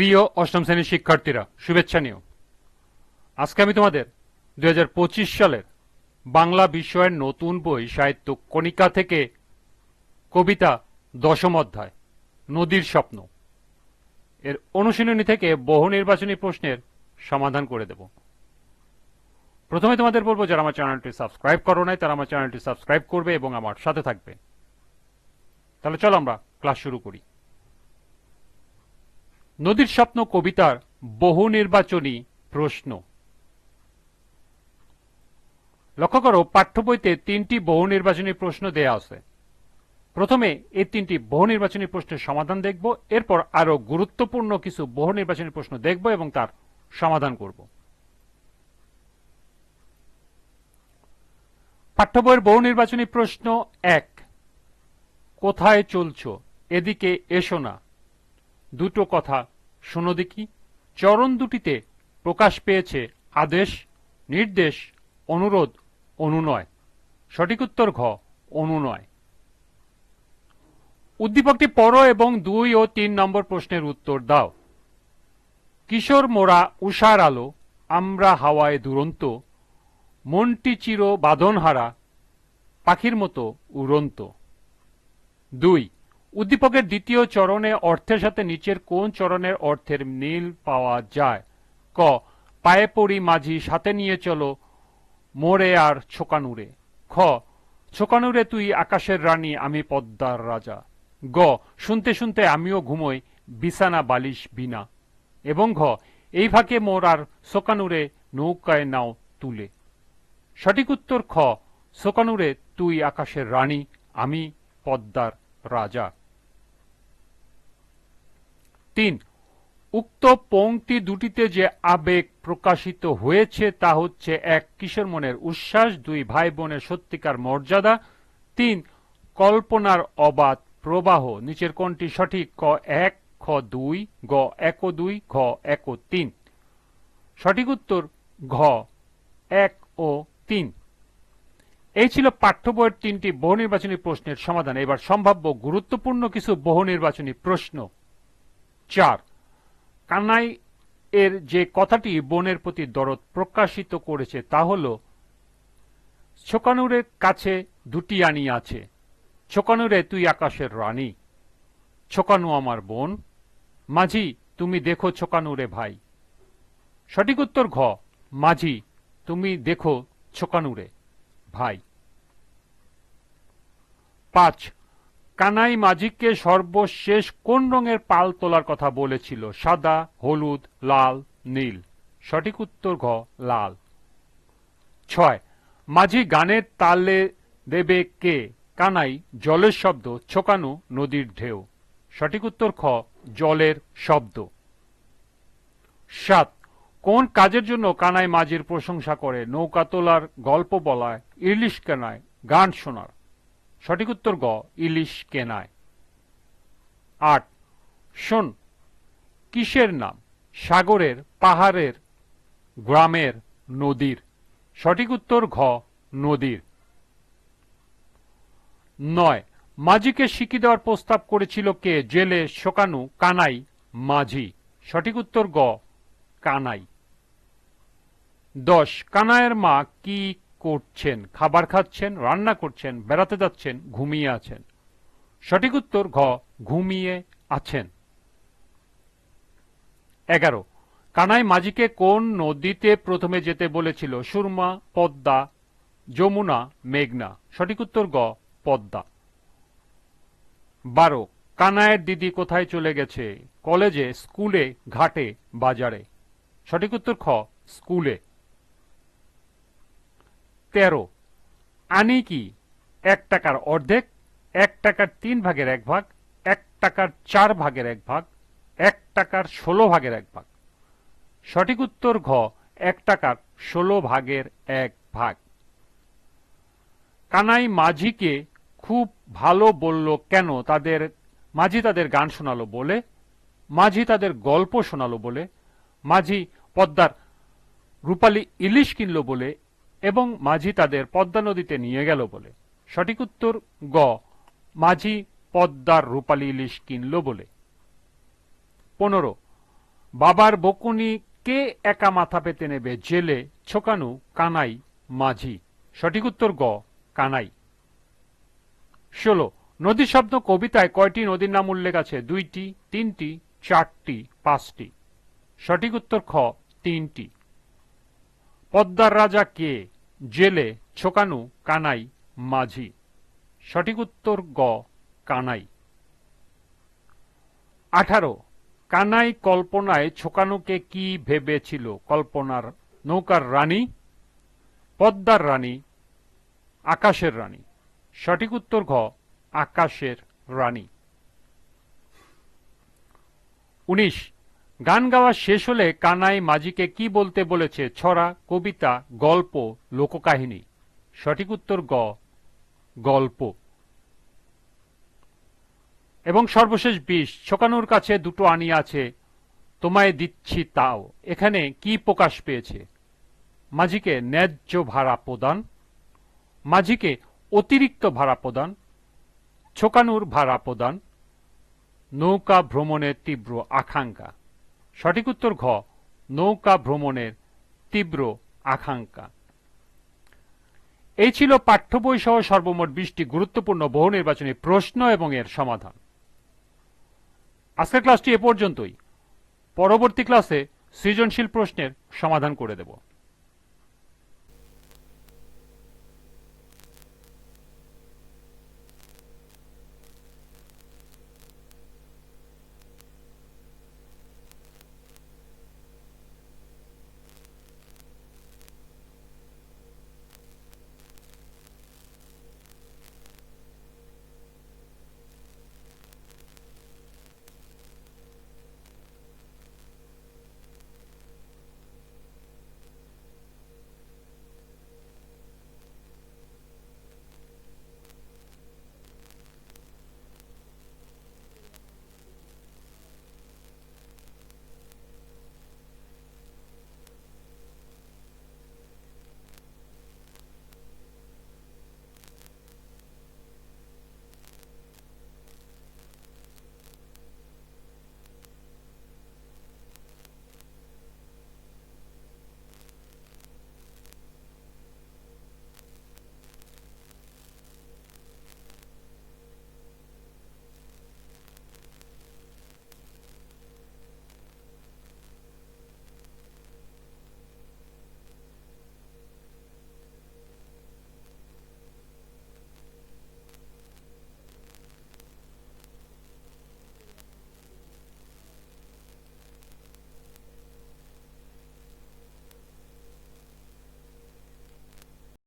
প্রিয় অষ্টম শ্রেণির শিক্ষার্থীরা, শুভেচ্ছা নিও। আজকে আমি তোমাদের দু হাজার পঁচিশ সালের বাংলা বিষয়ের নতুন বই সাহিত্য কণিকা থেকে কবিতা দশম অধ্যায়, নদীর স্বপ্ন, এর অনুশীলনী থেকে বহু নির্বাচনী প্রশ্নের সমাধান করে দেব। প্রথমে তোমাদের বলব, যারা আমার চ্যানেলটি সাবস্ক্রাইব করো নাই, তারা আমার চ্যানেলটি সাবস্ক্রাইব করবে এবং আমার সাথে থাকবে। তাহলে চলো আমরা ক্লাস শুরু করি। নদীর স্বপ্ন কবিতার বহু নির্বাচনী প্রশ্ন। লক্ষ্য করো, পাঠ্য বইতে তিনটি বহু নির্বাচনী প্রশ্ন দেয়া আছে। প্রথমে এই তিনটি বহু নির্বাচনী প্রশ্নের সমাধান দেখব, এরপর আরও গুরুত্বপূর্ণ কিছু বহু নির্বাচনী প্রশ্ন দেখব এবং তার সমাধান করব। পাঠ্য বইয়ের বহু নির্বাচনী প্রশ্ন এক, কোথায় চলছ? এদিকে এসো না। দুটো কথা শোনো দেখি, চরণ দুটিতে প্রকাশ পেয়েছে আদেশ, নির্দেশ, অনুরোধ, অনুনয়। সঠিক উত্তর ঘ, অনুনয়। উদ্দীপকটি পড়ো এবং দুই ও তিন নম্বর প্রশ্নের উত্তর দাও। কিশোর মোরা উষার আলো, আমরা হাওয়ায় দুরন্ত, মনটি চির বাঁধনহারা, পাখির মতো উড়ন্ত। দুই উদ্দীপকের দ্বিতীয় চরণে অর্থের সাথে নিচের কোন চরণের অর্থের মিল পাওয়া যায়? ক, পায়ে পড়ি মাঝি, সাথে নিয়ে চলো মোরে আর ছোকানুরে। খ, ছোকানুরে তুই আকাশের রানী, আমি পদ্মার রাজা। গ, শুনতে শুনতে আমিও ঘুমোই, বিছানা বালিশ বিনা। এবং ঘ, এই ফাঁকে মোর আর সোকানুরে নৌকায় নাও তুলে। সঠিক উত্তর খ সোকানুরে তুই আকাশের রানী, আমি পদ্মার রাজা। তিন, উক্ত পংক্তি দুটিতে যে আবেগ প্রকাশিত হয়েছে তা হচ্ছে এক কিশোর মনের উচ্ছ্বাস, দুই ভাই বোনের সত্যিকার মর্যাদা, তিন কল্পনার অবাধ প্রবাহ। নিচের কোনটি সঠিক, ক এক, খ দুই, গ এক দুই, ঘ এক তিন। সঠিক উত্তর, ঘ এক ও তিন। এই ছিল পাঠ্য বইয়ের তিনটি বহু নির্বাচনী প্রশ্নের সমাধান। এবার সম্ভাব্য গুরুত্বপূর্ণ কিছু বহু নির্বাচনী প্রশ্ন। চার। কানাই এর যে কথাটি বোনের প্রতি দরদ প্রকাশিত করেছে তা হল ছোকানুরের কাছে দুটি আনি আছে। ছোকানুরে তুই আকাশের রানী। ছোকানু আমার বোন। মাঝি, তুমি দেখো ছোকানুরে ভাই। সঠিক উত্তর ঘ, মাঝি, তুমি দেখো ছোকানুরে ভাই। পাঁচ কানাই মাঝিকে সর্বশেষ কোন রঙের পাল তোলার কথা বলেছিল? সাদা, হলুদ, লাল, নীল। সঠিক উত্তর ঘ, লাল। ছয়, মাঝি গানের তালে দেবে কে? কানাই, জলের শব্দ, ছোকানো নদীর ঢেউ। সঠিক উত্তর খ, জলের শব্দ। সাত, কোন কাজের জন্য কানাই মাঝির প্রশংসা করে? নৌকা তোলার গল্প বলায়, ইলিশ কেনায়, গান শোনার। সঠিক উত্তর গ, ইলিশ কেনায়। আট, শোন, কিসের নাম? সাগরের, পাহাড়ের, গ্রামের, নদীর। সঠিক উত্তর ঘ, নদীর। নয়, মাঝিকে শিখি দেওয়ার প্রস্তাব করেছিল কে? জেলে শোকানু, কানাই, মাঝি। সঠিক উত্তর গ, কানাই। দশ কানায়ের মা কি করছেন, খাবার খাচ্ছেন, রান্না করছেন, বেড়াতে যাচ্ছেন, ঘুমিয়ে আছেন। সঠিক উত্তর ঘ, ঘুমিয়ে আছেন। এগারো, কানাই মাঝিকে কোন নদীতে প্রথমে যেতে বলেছিল? সুরমা, পদ্মা, যমুনা, মেঘনা। সঠিক উত্তর গ পদ্মা। বারো কানায়ের দিদি কোথায় চলে গেছে? কলেজে, স্কুলে, ঘাটে, বাজারে। সঠিক উত্তর খ, স্কুলে। তেরো। আনি কি? এক টাকার অর্ধেক, এক টাকার তিন ভাগের এক ভাগ, এক টাকার চার ভাগের এক ভাগ, এক টাকার ষোলো ভাগের এক ভাগ। সঠিক উত্তর ঘ, এক টাকার ষোলো ভাগের এক ভাগ। কানাই মাঝিকে খুব ভালো বলল, কেন তাদের, মাঝি তাদের গান শোনালো বলে? মাঝি তাদের গল্প শোনালো বলে? মাঝি পদ্মার রূপালী ইলিশ কিনল বলে? এবং মাঝি তাদের পদ্মা নদীতে নিয়ে গেল বলে। সঠিক উত্তর, গ, মাঝি পদ্মার রূপালী ইলিশ কিনল বলে। পনেরো, বাবার বকুনি কে একা মাথা পেতে নেবে জেলে, ছোকানু, কানাই, মাঝি। সঠিক উত্তর, গ, কানাই। ষোলো নদী শব্দ কবিতায় কয়টি নদীর নাম উল্লেখ আছে? দুইটি, তিনটি, চারটি, পাঁচটি। সঠিক উত্তর, খ, তিনটি। পদ্মার রাজা কে? জেলে, ছোকানু, কানাই, মাঝি। সঠিক উত্তর গ, কানাই। আঠারো। কানাই কল্পনায় ছোকানুকে কি ভেবেছিল? কল্পনার নৌকার রানী? পদ্মার রানী, আকাশের রানী। সঠিক উত্তর ঘ, আকাশের রানী। উনিশ। গান গাওয়া শেষ হলে কানাই মাঝিকে কি বলতে বলেছে ছড়া, কবিতা, গল্প, লোককাহিনী? সঠিক উত্তর গ, গল্প। এবং সর্বশেষ বিষ, ছোকানোর কাছে দুটো আনি আছে, তোমায় দিচ্ছি তাও। এখানে কি প্রকাশ পেয়েছে? মাঝিকে ন্যায্য ভাড়া প্রদান, মাঝিকে অতিরিক্ত ভাড়া প্রদান, ছোকানুর ভাড়া প্রদান, নৌকা ভ্রমণের তীব্র আকাঙ্ক্ষা। সঠিক উত্তর ঘ, নৌকা ভ্রমণের তীব্র আকাঙ্ক্ষা। এই ছিল পাঠ্য বই সহ সর্বমোট বিশটি গুরুত্বপূর্ণ বহু নির্বাচনী প্রশ্ন এবং এর সমাধান। আজকের ক্লাসটি এ পর্যন্তই। পরবর্তী ক্লাসে সৃজনশীল প্রশ্নের সমাধান করে দেব।